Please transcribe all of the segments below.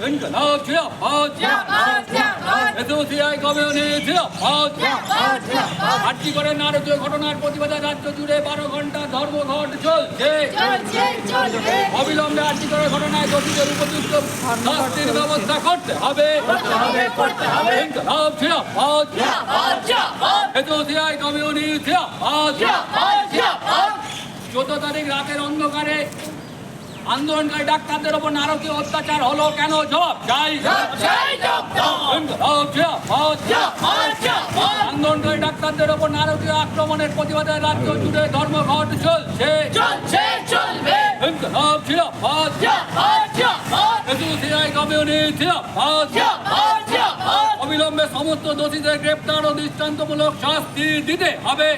ইনকলাব জিন্দাবাদ এসোসিয়াই কমিউনিস্ট জিন্দাবাদ আটটি করে নারকীয় ঘটনার প্রতিবাদে রাজ্য জুড়ে বারো ঘণ্টা ধর্মঘট চলছে অবিলম্বে আটটি করে ঘটনায় দোষীদের উপযুক্ত শাস্তির ব্যবস্থা করতে হবে ইনকলাব জিন্দাবাদ এসোসিয়াই কমিউনিস্ট জিন্দাবাদ চোদ্দ তারিখ রাতের অন্ধকারে আন্দোলনকারী ডাক্তারদের ওপর নারকীয় অত্যাচার হলো কেন? জবাব চাই আন্দোলনকারী ডাক্তারদের ওপর নারকীয় আক্রমণের প্রতিবাদে রাজ্য জুড়ে ধর্মঘট চলছে। কমিউনিস্ট অবিলম্বে সমস্ত দোষীদের গ্রেপ্তার ও দৃষ্টান্তমূলক শাস্তি দিতে হবে।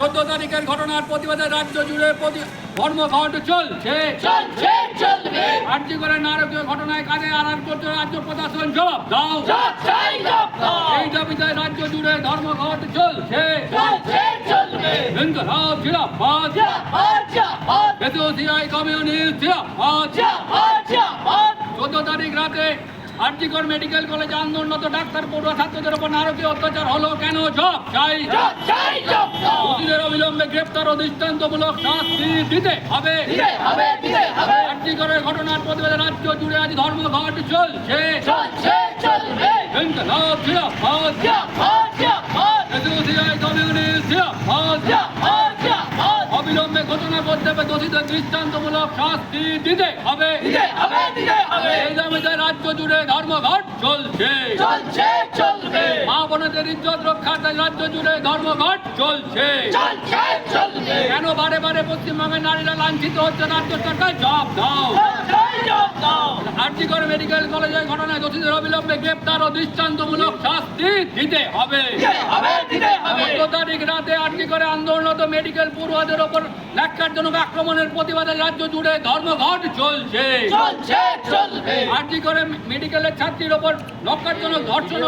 চোদ্দ তারিখের ঘটনার প্রতিবাদে রাজ্য জুড়ে প্রতি- ধর্মঘট চলছে চলছে। ঘটনায় কাজে আড়াল করতে রাজ্য প্রশাসন জবাব দাও। এই দাবিতে রাজ্য জুড়ে ধর্মঘট চলছে। কমিউনিস্ট জিন্দাবাদ চোদ্দ তারিখ রাতে আর্জিকর মেডিকেল কলেজে আন্দোলনরত ডাক্তার পড়ুয়া ছাত্রদের উপর নারকীয় অত্যাচার হলো কেন? জব চাই। দোষীদের অবিলম্বে গ্রেপ্তার ও দৃষ্টান্তমূলক শাস্তি দিতে হবে। আর্জিকরের ঘটনার প্রতিবাদে রাজ্য জুড়ে আজ ধর্মঘট চলছে। ইনকলাব জিন্দাবাদ এসোসিয়াই কমিউনিস্ট জিন্দাবাদ অবিলম্বে ঘটনা করতে হবে দোষীদের দৃষ্টান্তমূলক শাস্তি দিতে হবে। এই দাবিতে রাজ্য জুড়ে ধর্মঘট চলছে। মা বোনদের ইজ্জত রক্ষার্থে রাজ্য জুড়ে ধর্মঘট চলছে। কেন বারে বারে পশ্চিমবঙ্গের নারীরা লাঞ্ছিত হচ্ছে? রাজ্য সরকার জবাব দাও। আর্টিকর মেডিকেল কলেজের ঘটনায় দোষীদের অবিলম্বে গ্রেপ্তার ও দৃষ্টান্তমূলক শাস্তি দিতে হবে। চোদ্দ তারিখ রাতে আটটি করে আন্দোলনরত মেডিকেল পড়ুয়াদের ওপর ন্যাক্কারজনক আক্রমণের প্রতিবাদে রাজ্য জুড়ে ধর্মঘট চলছে। আটটি করে মেডিকেলের ছাত্রীর ওপর ন্যাক্কারজনক ধর্ষণ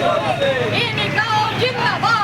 Unicorn Jimbabwe!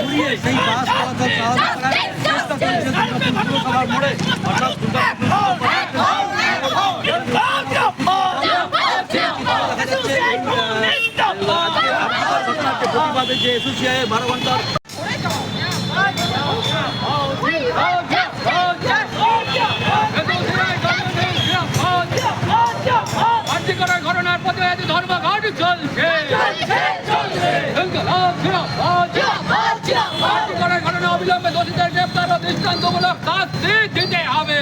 ঘুরিয়ে সেই বাস মোড়ে অর্থাৎ প্রতিবাদে যে এসোসিয়ায় বারো ঘণ্টার চলছে। ইনকলাব জিন্দাবাদ। আর্থিকতার ঘটনা অবিলম্বে দোষীদের গ্রেপ্তার ও দৃষ্টান্তমূলক শাস্তি দিতে হবে।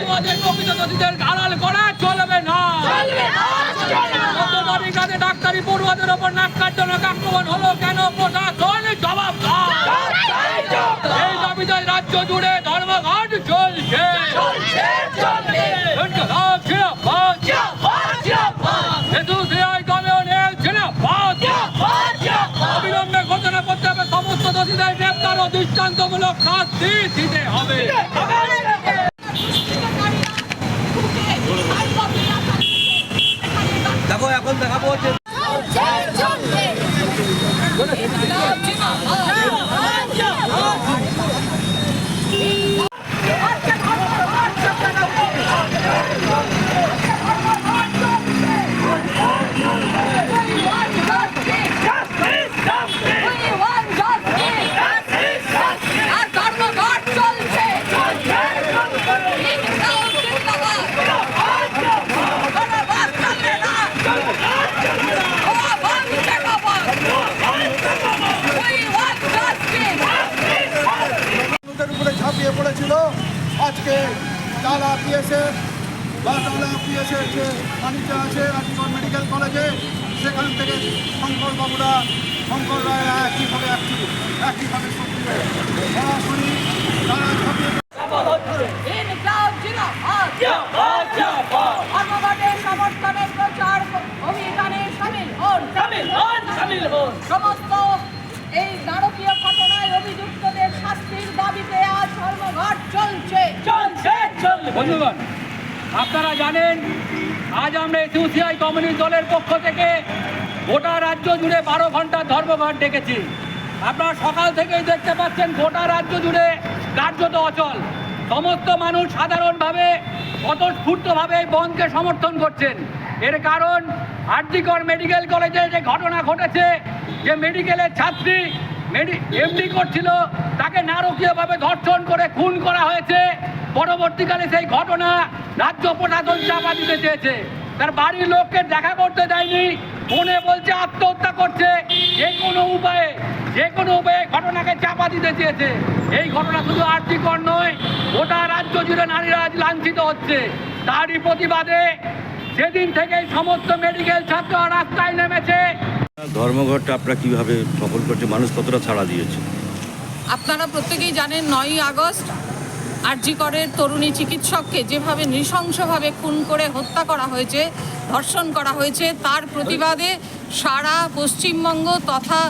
তোমাদের প্রকৃত দোষীদের আড়াল করা চলবে না। গত তারিখ রাতে ডাক্তারি পড়ুয়াদের ওপর নাক্কারজনক আক্রমণ হলো কেন প্রশাসন দোষীদের গ্রেপ্তার ও দৃষ্টান্তমূলক শাস্তি দিতে হবে। দেখো এখন দেখাবো আজকে তারা পিএসএ বা তারা পিএসএ যে বাণিজ্য আছে রাজীবন মেডিকেল কলেজে, সেখান থেকে শঙ্কর বাবুরা, শঙ্কর রায়রা একইভাবে একটি একইভাবে সক্রিয়। তারা সক্রিয় ইনকলাব বন্ধুগণ, আপনারা জানেন, আজ আমরা এসইউসিআই কমিউনিস্ট দলের পক্ষ থেকে গোটা রাজ্য জুড়ে বারো ঘণ্টার ধর্মঘট ডেকেছি। আপনারা সকাল থেকেই দেখতে পাচ্ছেন, গোটা রাজ্য জুড়ে কার্যত অচল। সমস্ত মানুষ সাধারণভাবে স্বতঃস্ফূর্তভাবে এই বনকে সমর্থন করছেন। এর কারণ, আরজিকর মেডিকেল কলেজে যে ঘটনা ঘটেছে, যে মেডিকেলের ছাত্রী এমডি করছিল, তাকে নারকীয়ভাবে ধর্ষণ করে খুন করা হয়েছে। পরবর্তীকালে সেই ঘটনা রাজ্য প্রশাসন চাপা দিতে চেয়েছে। তার বাড়ির লোককে দেখা করতে দেয়নি, ফোনে বলছে, আত্মহত্যা করছে। যে কোনো উপায়ে, যে কোনো উপায়ে ঘটনাকে চাপা দিতে চেয়েছে। এই ঘটনা শুধু আর্থিকর নয় গোটা রাজ্য জুড়ে নারীরা আজ লাঞ্ছিত হচ্ছে। তারই প্রতিবাদে সেদিন থেকেই সমস্ত মেডিকেল ছাত্র রাস্তায় নেমেছে। ধর্মঘটটা আপনারা কীভাবে সফল করছে? মানুষ কতটা ছাড়া দিয়েছে? আপনারা প্রত্যেকেই জানেন নয়ই আগস্ট আরজিকরের তরুণী চিকিৎসককে যেভাবে নৃশংসভাবে খুন করে হত্যা করা হয়েছে, ধর্ষণ করা হয়েছে, তার প্রতিবাদে সারা পশ্চিমবঙ্গ তথা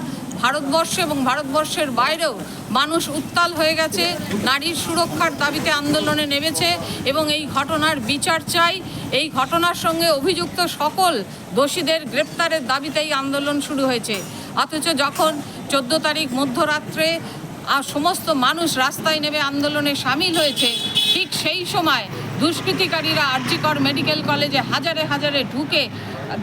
ভারতবর্ষ এবং ভারতবর্ষের বাইরেও মানুষ উত্তাল হয়ে গেছে। নারীর সুরক্ষার দাবিতে আন্দোলনে নেমেছে এবং এই ঘটনার বিচার চাই। এই ঘটনার সঙ্গে অভিযুক্ত সকল দোষীদের গ্রেপ্তারের দাবিতে এই আন্দোলন শুরু হয়েছে। অথচ যখন চোদ্দ তারিখ মধ্যরাত্রে সমস্ত মানুষ রাস্তায় নেমে আন্দোলনে সামিল হয়েছে, ঠিক সেই সময় দুষ্কৃতিকারীরা আরজিকর মেডিকেল কলেজে হাজারে হাজারে ঢুকে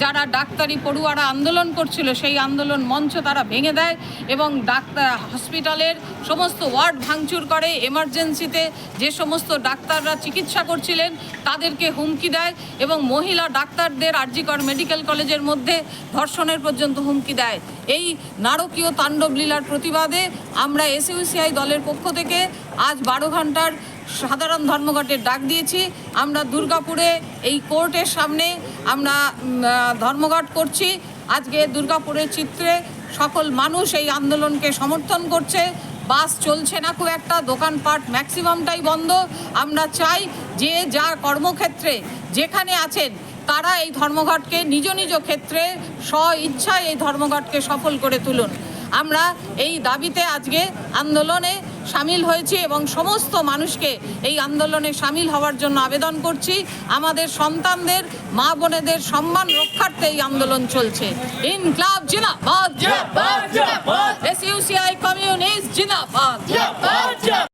যারা ডাক্তারি পড়ুয়ারা আন্দোলন করছিল, সেই আন্দোলন মঞ্চ তারা ভেঙে দেয় এবং ডাক্তার হসপিটালের সমস্ত ওয়ার্ড ভাঙচুর করে। এমার্জেন্সিতে যে সমস্ত ডাক্তাররা চিকিৎসা করছিলেন, তাদেরকে হুমকি দেয় এবং মহিলা ডাক্তারদের আরজিকর মেডিকেল কলেজের মধ্যে ধর্ষণের পর্যন্ত হুমকি দেয়। এই নারকীয় তাণ্ডব লীলার প্রতিবাদে আমরা এসইউসিআই দলের পক্ষ থেকে আজ বারো ঘণ্টার সাধারণ ধর্মঘটের ডাক দিয়েছি। আমরা দুর্গাপুরে এই কোর্টের সামনে আমরা ধর্মঘট করছি। আজকে দুর্গাপুরের চিত্রে সকল মানুষ এই আন্দোলনকে সমর্থন করছে। বাস চলছে না খুব একটা, দোকানপাট ম্যাক্সিমামটাই বন্ধ। আমরা চাই যে যা কর্মক্ষেত্রে যেখানে আছেন, তারা এই ধর্মঘটকে নিজ নিজ ক্ষেত্রে স্ব ইচ্ছায় এই ধর্মঘটকে সফল করে তুলুন। আমরা এই দাবিতে আজকে আন্দোলনে সামিল হয়েছি এবং সমস্ত মানুষকে এই আন্দোলনে সামিল হওয়ার জন্য আবেদন করছি। আমাদের সন্তানদের মা বোনেদের সম্মান রক্ষার্থে এই আন্দোলন চলছে। ইন ক্লাব জিনাবাদ এসইউসিআই কমিউনিস্ট জিনাবাদ